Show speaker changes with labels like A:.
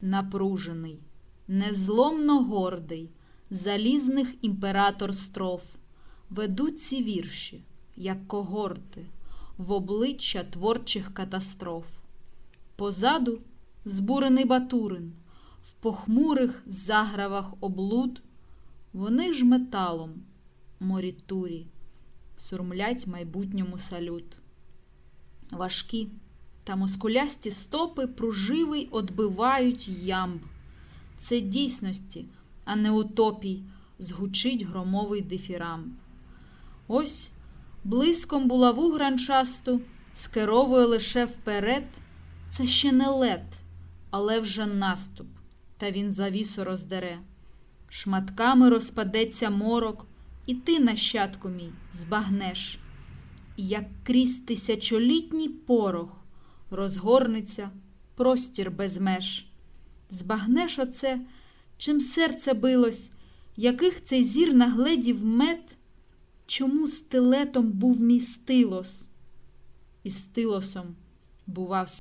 A: напружений, незломно гордий, залізних імператор строф, ведуть ці вірші, як когорти, в обличчя творчих катастроф. Позаду збурений Батурин, в похмурих загравах облуд, вони ж металом, морітурі, сурмлять майбутньому салют. Важкі та мускулясті стопи пруживий одбивають ямб. Це дійсності, а не утопій, згучить громовий дифірамб. Ось блиском булаву гранчасту скеровує лише вперед. Це ще не лед, але вже наступ, та він завісу роздере. Шматками розпадеться морок, і ти, нащадку мій, збагнеш. Як крізь тисячолітній порох розгорнеться простір без меж. Збагнеш оце, чим серце билось, яких цей зір нагледів мед, чому стилетом був мій стилос, і стилосом бував